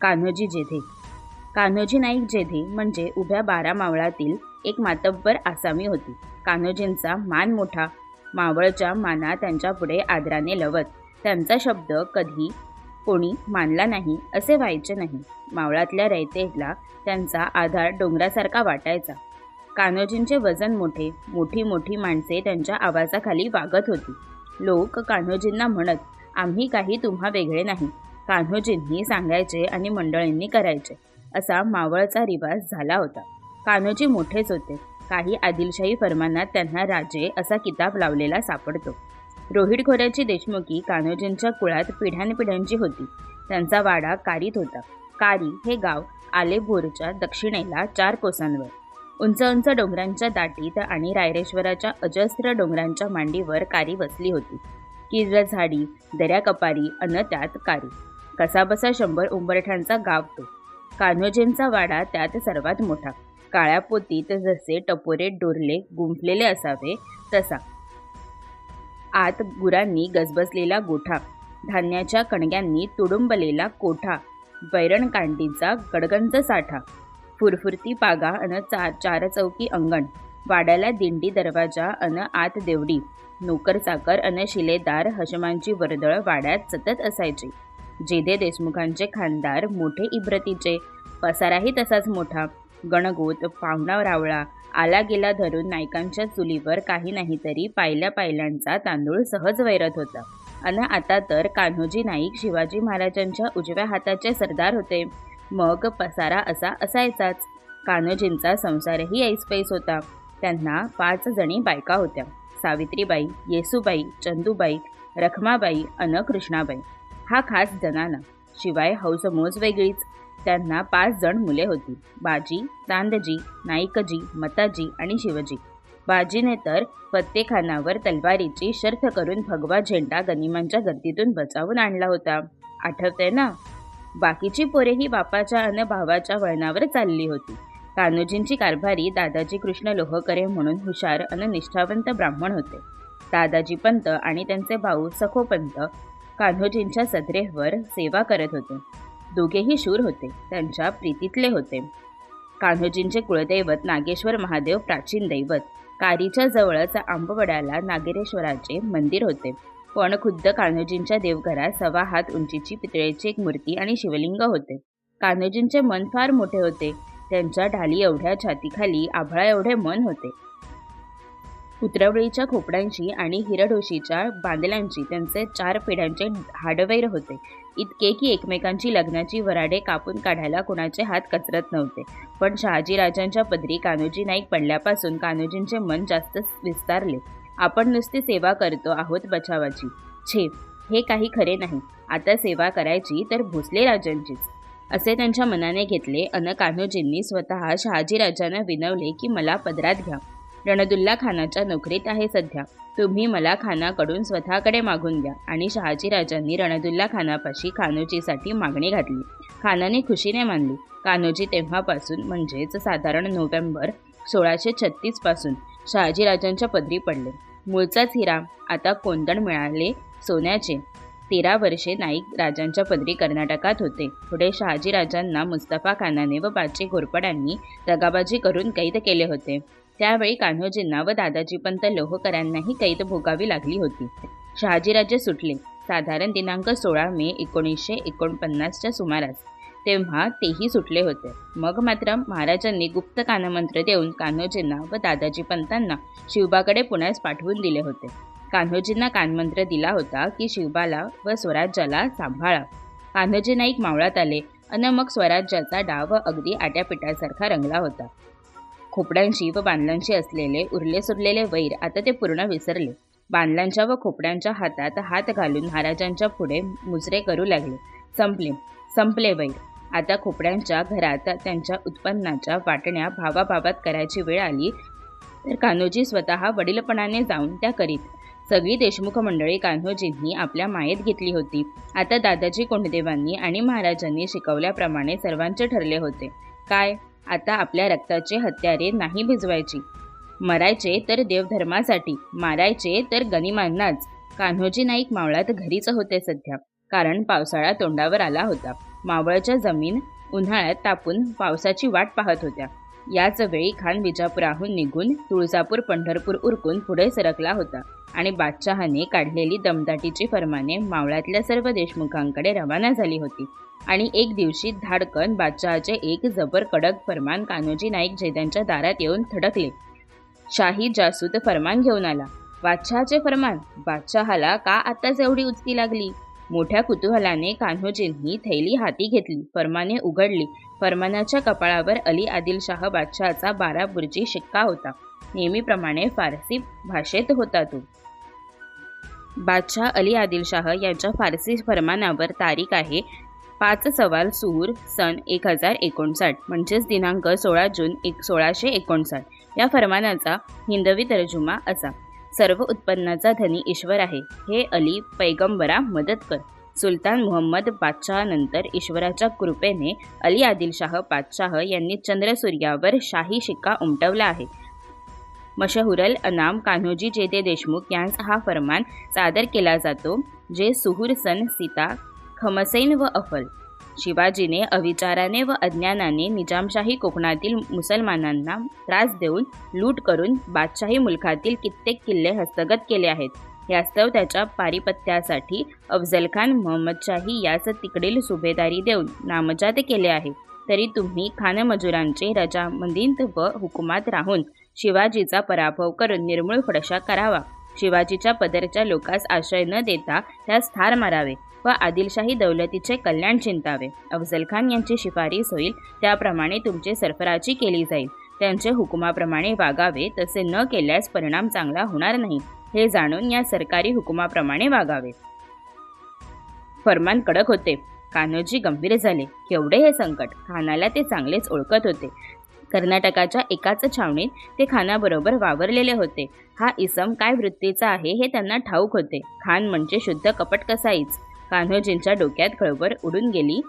कान्होजी जेधे कान्होजी नाईक जेधे म्हणजे उभ्या बारा मावळातील एक मातब्बर आसामी होती. कान्होजींचा मान मोठा मावळच्या माना त्यांच्या पुढे आदराने लवत. त्यांचा शब्द कधी कोणी मानला नाही असे व्हायचे नाही. मावळातल्या रयतेला त्यांचा आधार डोंगरासारखा वाटायचा. कान्होजींचे वजन मोठे मोठी मोठी माणसे त्यांच्या आवाजाखाली वागत होती. लोक कान्होजींना म्हणत आम्ही काही तुम्हा वेगळे नाही. कान्होजींनी सांगायचे आणि मंडळींनी करायचे असा मावळचा रिवाज झाला होता. कान्होजी मोठेच होते. काही आदिलशाही फरमानात त्यांना राजे असा किताब लावलेला सापडतो. रोहिड खोऱ्याची देशमुखी कान्होजींच्या कुळात पिढ्यानपिढ्यांची होती. त्यांचा वाडा कारीत होता. कारी हे गाव आलेभोरच्या दक्षिणेला चार कोसांवर. उंच उंच डोंगरांच्या दाटीत आणि रायरेश्वराच्या अजस्त्र डोंगरांच्या मांडीवर कारी वसली होती. किर्र झाडी दऱ्याकपारी अन त्यात कारी. कसाबसा शंभर उंबरठ्यांचा गाव तो. कान्होजींचा वाडा त्यात सर्वात मोठा. काळ्या पोतीत जसे टपोरे डोरले गुंफलेले असावे तसा. आत गुरांनी गजबजलेला गोठा. धान्याच्या कणग्यांनी तुडुंबलेला कोठा. बैरणकांडीचा गडगंज साठा. फुरफुरती पागा अन चा चारचौकी अंगण. वाड्याला दिंडी दरवाजा अन आत देवडी. नोकर चाकर अन शिलेदार हशमांची वर्दळ वाड्यात सतत असायची. जेदे देशमुखांचे खानदार मोठे इब्रतीचे. पसाराही तसाच मोठा. गणगोत पाहुणा रावळा आला गेला धरून नायकांच्या चुलीवर काही नाही तरी पायल्या पायल्यांचा तांदूळ सहज वैरत होता. अन आता तर कान्होजी नाईक शिवाजी महाराजांच्या उजव्या हाताचे सरदार होते. मग पसारा असा असायचाच. कान्होजींचा संसारही ऐसपैस होता. त्यांना पाच जणी बायका होत्या. सावित्रीबाई येसूबाई चंदूबाई रखमाबाई अन कृष्णाबाई. हा खास जनाना शिवाय हौसमोज वेगळीच. त्यांना पाच जण मुले होती. बाजी चांदजी नाईकजी मताजी आणि शिवजी. बाजीने तर फत्तेखानावर तलवारीची शर्थ करून भगवा झेंडा गनिमांच्या गर्दीतून बचावून आणला होता. आठवतंय ना? बाकीची पोरेही बापाच्या अन भावाच्या वळणावर चालली होती. कान्होजींची कारभारी दादाजी कृष्ण लोहकरे म्हणून हुशार अन निष्ठावंत ब्राह्मण होते. दादाजी पंत आणि त्यांचे भाऊ सखोपंत कान्होजींच्या सदरेवर सेवा करत होते. दोघेही शूर होते. त्यांच्या प्रीतीतले होते. कान्होजींचे कुळदैवत नागेश्वर महादेव प्राचीन दैवत. कारीच्या जवळच आंबवड्याला नागेरेश्वराचे मंदिर होते. पण खुद्द कान्होजींच्या देवघरात सव्वा हात उंचीची पितळेची एक मूर्ती आणि शिवलिंग होते. कान्होजींचे मन फार मोठे होते. त्यांच्या ढाली एवढ्या छातीखाली आभळा एवढे मन होते. उतरवळीच्या खोपड्यांची आणि हिरडोशीच्या बांधल्यांची त्यांचे चार पिढ्यांचे हाडवैर होते. इतके की एकमेकांची लग्नाची वराडे कापून काढायला कुणाचे हात कचरत नव्हते. पण शहाजीराजांच्या पदरी कान्होजी नाईक पडल्यापासून कान्होजींचे मन जास्त विस्तारले. आपण नुसती सेवा करतो आहोत बचावाची. छे हे काही खरे नाही. आता सेवा करायची तर भोसले राजांचीच. असे त्यांच्या मनाने घेतले अन कान्होजींनी स्वतः शहाजीराजांना विनवले की मला पदरात घ्या. रणदुल्ला खानाच्या नोकरीत आहे सध्या. तुम्ही मला खानाकडून स्वतःकडे मागून द्या. आणि शहाजी राजांनी रणदुल्ला खानापाशी खानोजीसाठी मागणी घातली. खानाने खुशीने मानली. कान्होजी तेव्हापासून म्हणजेच साधारण नोव्हेंबर सोळाशे छत्तीसपासून शहाजीराजांच्या पदरी पडले. मूळचाच हिरा आता कोंदण मिळाले सोन्याचे. तेरा वर्षे नाईक राजांच्या पदरी कर्नाटकात होते. पुढे शहाजीराजांना मुस्तफा खानाने व बाची घोरपड्यांनी दगाबाजी करून कैद केले होते. त्यावेळी कान्होजींना व दादाजी पंत लोहकरांनाही कैद भोगावी लागली होती. शहाजीराजे सुटले. साधारण दिनांक सोळा मे एकोणीसशे एकोणपन्नासच्या सुमारास. तेव्हा तेही सुटले होते. मग मात्र महाराजांनी गुप्त कानमंत्र देऊन कान्होजींना व दादाजी पंतांना शिवबाकडे पुण्यास पाठवून दिले होते. कान्होजींना कानमंत्र दिला होता की शिवबाला व स्वराज्याला सांभाळा. कान्होजी नाईक मावळात आले. अन मग स्वराज्याचा डाव अगदी आट्यापिठासारखा रंगला होता. खोपड्यांशी व बांधलांशी असलेले उरले सुरलेले वैर आता ते पूर्ण विसरले. बांधलांच्या व खोपड्यांच्या हातात हात घालून महाराजांच्या पुढे मुजरे करू लागले. संपले. संपले वैर. आता खोपड्यांच्या घरात त्यांच्या उत्पन्नाच्या वाटण्या भावाभावात करायची वेळ आली तर कान्होजी स्वतः वडीलपणाने जाऊन त्या करीत. सगळी देशमुख मंडळी कान्होजींनी आपल्या मायेत घेतली होती. आता दादाजी कोंडदेवांनी आणि महाराजांनी शिकवल्याप्रमाणे सर्वांचे ठरले होते. काय? आता आपल्या रक्ताचे हत्यारे नाही भिजवायची. मरायचे तर देवधर्मासाठी मारायचे तर गनिमांनाच कान्होजी नाईक मावळात घरीच होते सध्या कारण पावसाळा तोंडावर आला होता. मावळच्या जमीन उन्हाळ्यात तापून पावसाची वाट पाहत होत्या. याच वेळी खान विजापुराहून निघून तुळजापूर पंढरपूर उरकून पुढे सरकला होता आणि बादशहाने काढलेली दमदाटीची फरमाने मावळातल्या सर्व देशमुखांकडे रवाना झाली होती. आणि एक दिवशी धाडकन बादशहाचे एक जबर कडक फरमान कान्होजी नाईक जैद्यांच्या दारात येऊन थडकले. शाही जासूद फरमान घेऊन आला. बादशहाचे फरमान? बादशहाला का आताच एवढी उचकी लागली? मोठ्या कुतूहलाने कान्होजींनी थैली हाती घेतली. फरमाने उघडली. फरमानाच्या कपाळावर अली आदिलशाह बादशहाचा बारा बुर्जी शिक्का होता. नेहमीप्रमाणे फारसी भाषेत होता तो. बादशाह अली आदिलशाह यांच्या फारसी फरमानावर तारीख आहे पाच सवाल सुहूर सन एक हजार एकोणसाठ म्हणजेच दिनांक सोळा जून एक सोळाशे एकोणसाठ. या फरमानाचा हिंदवी तर्जुमा असा. सर्व उत्पन्नाचा धनी ईश्वर आहे. हे अली पैगंबरा मदत कर. सुलतान मुहम्मद बादशहानंतर ईश्वराच्या कृपेने अली आदिलशाह बादशाह यांनी चंद्रसूर्यावर शाही शिक्का उमटवला आहे. मशहुरल अनाम कान्होजी जेदे देशमुख यांचा हा फरमान सादर केला जातो जे सुहूर सन सीता खमसैन व अफल. शिवाजीने अविचाराने व अज्ञानाने निजामशाही कोकणातील मुसलमानांना त्रास देऊन लूट करून बादशाही मुलखातील कित्येक किल्ले हस्तगत केले आहेत. यास्तव त्याच्या पारिपत्यासाठी अफजलखान मोहम्मदशाही याच तिकडील सुभेदारी देऊन नामजात केले आहे. तरी तुम्ही खानमजुरांचे रजामंदींत व हुकुमात राहून शिवाजीचा पराभव करून निर्मूळ फडशा करावा. शिवाजीच्या पदरच्या लोकास आश्रय न देता त्यास ठार मारावे. व आदिलशाही दौलतीचे कल्याण चिंतावे. अफजल खान यांची शिफारस होईल त्याप्रमाणे तुमची सरफराची केली जाईल. त्यांचे हुकुमाप्रमाणे वागावे तसे न केल्यास परिणाम चांगला होणार नाही हे जाणून या सरकारी हुकुमाप्रमाणे वागावे. फरमान कडक होते. कान्होजी गंभीर झाले. केवढे हे संकट? खानाला ते चांगलेच ओळखत होते. कर्नाटकाच्या एकाच छावणीत ते खानाबरोबर वावरलेले होते. हा इसम काय वृत्तीचा आहे हे त्यांना ठाऊक होते. खान म्हणजे शुद्ध कपट कसाईच कान्होजींच्या डोक्यात खळबळ उडून गेली.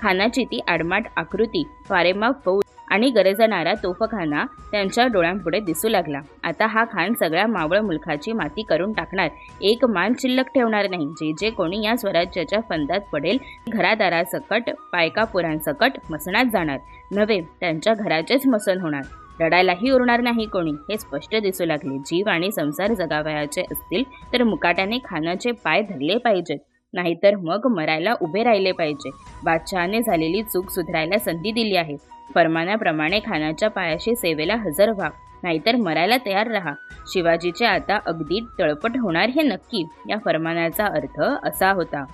खानाची ती आडमाट आकृती वारेमाप फौज आणि गरजणारा तोफखाना त्यांच्या डोळ्यांपुढे दिसू लागला. आता हा खान सगळ्या मावळ मुलखाची माती करून टाकणार एक मान शिल्लक ठेवणार नाही. जे जे कोणी या स्वराज्याच्या फंदात पडेल घरादारासकट पायकापुरांसकट मसणात जाणार. नव्हे त्यांच्या घराचेच मसन होणार. रडायलाही उरणार नाही कोणी हे स्पष्ट दिसू लागले. जीव आणि संसार जगावयाचे असतील तर मुकाट्याने खानाचे पाय धरले पाहिजेत. नाहीतर मग मरायला उभे राहिले पाहिजे. बादशहाने झालेली चूक सुधारायला संधी दिली आहे. फरमानाप्रमाणे खानाच्या पायाशी सेवेला हजर व्हा. नाहीतर मरायला तयार राहा. शिवाजीचे आता अगदी तळपट होणार हे नक्की या फरमानाचा अर्थ असा होता.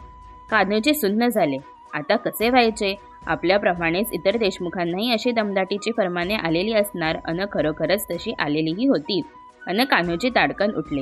कान्होजी सुन्न झाले. आता कसे व्हायचे? आपल्याप्रमाणेच इतर देशमुखांनाही अशी दमदाटीची फरमाने आलेली असणार अन खरोखरच तशी आलेलीही होती. अन कान्होजी ताडकन उठले.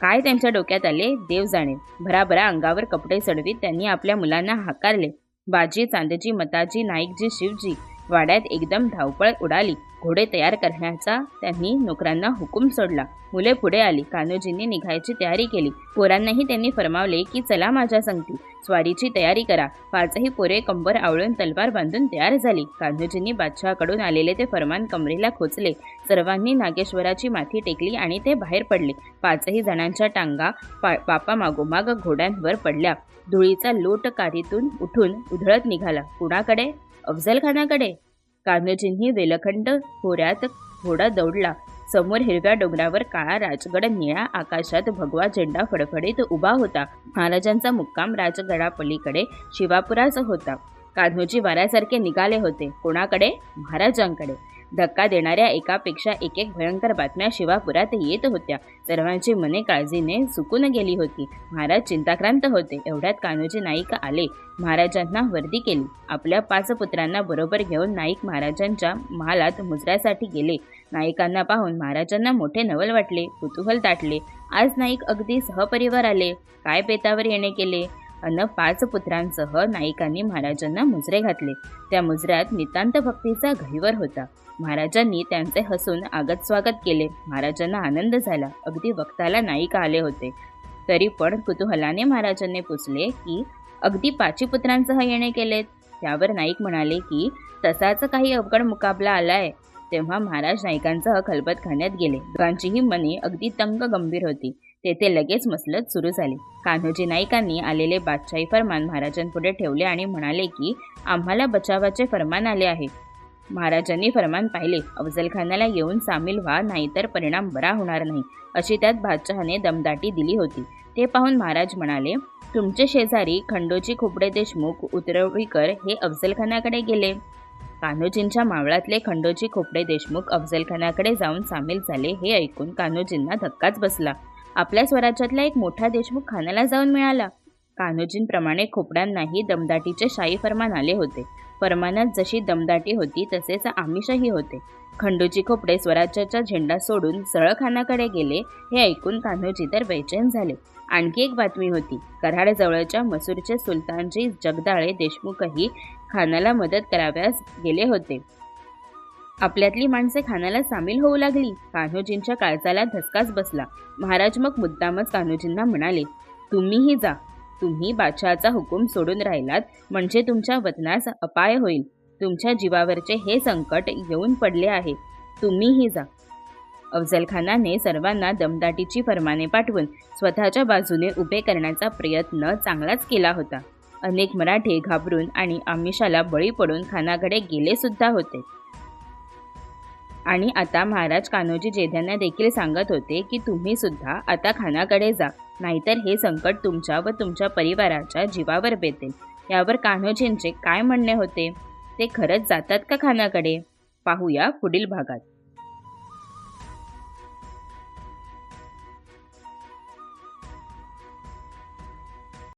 काय त्यांच्या डोक्यात आले? देव जाणे. भराभरा अंगावर कपडे चढवीत त्यांनी आपल्या मुलांना हाकारले. बाजी चांदजी मताजी नाईकजी शिवजी वाड्यात एकदम धावपळ उडाली. घोडे तयार करण्याचा त्यांनी नोकरांना हुकूम सोडला. मुले पुढे आली. कान्होजींनी निघायची तयारी केली. पोरांनाही त्यांनी फरमावले की चला माझ्या संगती. स्वारीची तयारी करा. पाचही पोरे कंबर आवळून तलवार बांधून तयार झाली. कान्होजींनी बादशहाकडून आलेले ते फरमान कमरेला खोचले. सर्वांनी नागेश्वराची माथी टेकली आणि ते बाहेर पडले. पाचही जणांच्या टांगा पा बापा मागोमाग घोड्यांवर पडल्या. धुळीचा लोट कारीतून उठून उधळत निघाला. कुणाकडे? अफजलखानाकडे? कान्होजींनी वेलखंड खोऱ्यात घोडा दौडला. समोर हिरव्या डोंगरावर काळा राजगड निळ्या आकाशात भगवा झेंडा फडफडीत उभा होता. महाराजांचा मुक्काम राजगडापलीकडे शिवापुराच होता. कान्होजी वाऱ्यासारखे निघाले होते. कोणाकडे? महाराजांकडे. धक्का देणाऱ्या एकापेक्षा एक एक भयंकर बातम्या शिवापुरात येत होत्या. सर्वांची मने काळजीने सुकून गेली होती. महाराज चिंताक्रांत होते. एवढ्यात कान्होजी नाईक आले. महाराजांना वर्दी केली. आपल्या पाच पुत्रांना बरोबर घेऊन नाईक महाराजांच्या महालात मुजऱ्यासाठी गेले. नाईकांना पाहून महाराजांना मोठे नवल वाटले. कुतूहल दाटले. आज नाईक अगदी सहपरिवार आले. काय बेतावर येणे केले? अन पाच पुत्रांसह नाईकांनी महाराजांना मुजरे घातले. त्या मुजऱ्यात नितांत भक्तीचा घहीवर होता. महाराजांनी त्यांचे हसून आगत स्वागत केले. महाराजांना आनंद झाला. अगदी वक्ताला नाईक आले होते. तरी पण कुतूहलाने महाराजांनी पुसले की अगदी पाची पुत्रांसह येणे केलेत. त्यावर नाईक म्हणाले की तसाच काही अवघड मुकाबला आलाय. तेव्हा महाराज नाईकांसह खलबत खाण्यात गेले. दोघांचीही मने अगदी तंग गंभीर होती. तेथे लगेच मसलत सुरू झाली. कान्होजी नाईकांनी आलेले बादशाही फरमान महाराजांपुढे ठेवले आणि म्हणाले की आम्हाला बचावाचे फरमान आले आहे. महाराजांनी फरमान पाहिले. अफजलखानाला येऊन सामील व्हा नाहीतर परिणाम बरा होणार नाही अशी त्यात बादशहाने दमदाटी दिली होती. ते पाहून महाराज म्हणाले तुमचे शेजारी खंडोजी खोपडे देशमुख उतरवळीकर हे अफजलखानाकडे गेले. कान्होजींच्या मावळातले खंडोजी खोपडे देशमुख अफजलखानाकडे जाऊन सामील झाले हे ऐकून कान्होजींना धक्काच बसला. आपल्या स्वराज्यातला एक मोठा देशमुख खानाला जाऊन मिळाला. कान्होजींप्रमाणे खोपड्यांनाही दमदाटीचे शाही फरमान आले होते. फरमानात जशी दमदाटी होती तसेच आमिषही होते. खंडोजी खोपडे स्वराज्याचा झेंडा सोडून सरळखानाकडे गेले हे ऐकून कान्होजी तर बेचैन झाले. आणखी एक बातमी होती. कराडजवळच्या मसूरचे सुलतानजी जगदाळे देशमुखही खानाला मदत कराव्यास गेले होते. आपल्यातली माणसे खानाला सामील होऊ लागली. कान्होजींच्या काळजाला धसकाच बसला. महाराज मग मुद्दामच कान्होजींना म्हणाले तुम्हीही जा. तुम्ही बादशहाचा हुकूम सोडून राहिलात म्हणजे तुमच्या वतनास अपाय होईल. तुमच्या जीवावरचे हे संकट येऊन पडले आहे. तुम्हीही जा. अफजलखानाने सर्वांना दमदाटीची फरमाने पाठवून स्वतःच्या बाजूने उभे करण्याचा प्रयत्न चांगलाच केला होता. अनेक मराठे घाबरून आणि आमिषाला बळी पडून खानाकडे गेले सुद्धा होते. आणि आता महाराज कान्होजी जेध्यांना देखील सांगत होते की तुम्ही सुद्धा आता खानाकडे जा नाहीतर हे संकट तुमच्या व तुमच्या परिवाराच्या जीवावर बेतेल. यावर कान्होजींचे काय म्हणणे होते? ते खरंच जातात का खानाकडे? पाहूया पुढील भागात.